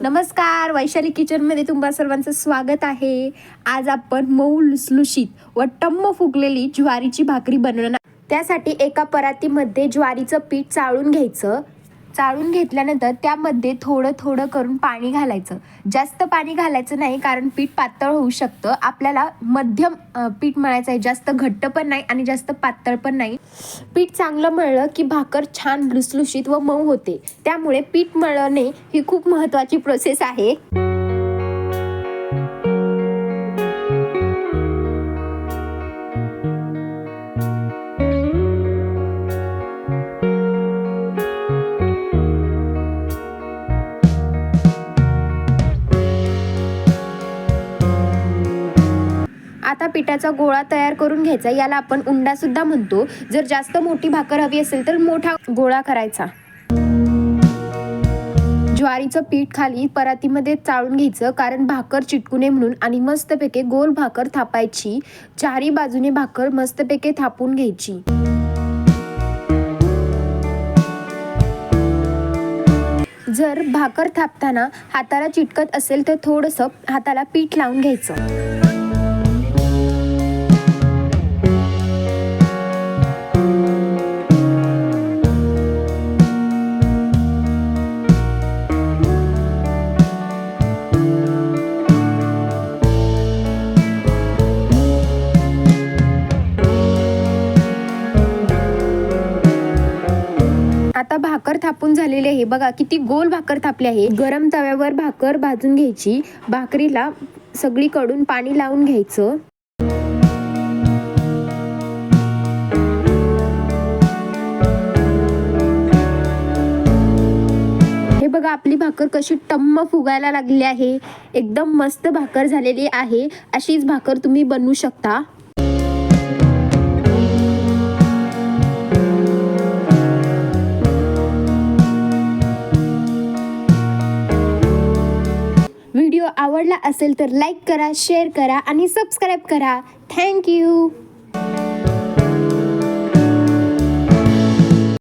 नमस्कार वैशाली किचनमध्ये तुम्हा सर्वांचं स्वागत आहे. आज आपण मऊ लुसलुशीत व टम्म फुगलेली ज्वारीची भाकरी बनवणार. त्यासाठी एका परातीमध्ये ज्वारीचं पीठ चाळून घ्यायचं. चाळून घेतल्यानंतर त्यामध्ये थोडं थोडं करून पाणी घालायचं. जास्त पाणी घालायचं नाही कारण पीठ पातळ होऊ शकतं. आपल्याला मध्यम पीठ मळायचं आहे. जास्त घट्ट पण नाही आणि जास्त पातळ पण नाही. पीठ चांगलं मळलं की भाकर छान लुसलुशीत व मऊ होते. त्यामुळे पीठ मळणे ही खूप महत्त्वाची प्रोसेस आहे. आता पिठाचा गोळा तयार करून घ्यायचा याला आपण उंडा सुद्धा म्हणतो. जर जास्त मोठी भाकर हवी असेल तर मोठा गोळा करायचा. ज्वारीचं पीठ खाली परातीमध्ये चाळून घ्यायचं कारण भाकर चिटकू नये म्हणून आणि मस्तपैकी गोल भाकर थापायची. चारी बाजूने भाकर मस्तपैकी थापून घ्यायची. जर भाकर थापताना हाताला चिटकत असेल तर थोडंसं हाताला पीठ लावून घ्यायचं. आता भाकर थापून झालेली आहे. बघा किती गोल भाकर थापली आहे. गरम तव्यावर भाकर भाजून घ्यायची. भाकरीला सगळीकडून पाणी लावून घ्यायचं. हे बघा आपली भाकर कशी टम्म फुगायला लागली आहे. एकदम मस्त भाकर झालेली आहे. अशीच भाकर तुम्ही बनवू शकता. आवडला असेल तर लाईक करा शेअर करा आणि सबस्क्राईब करा. थँक्यू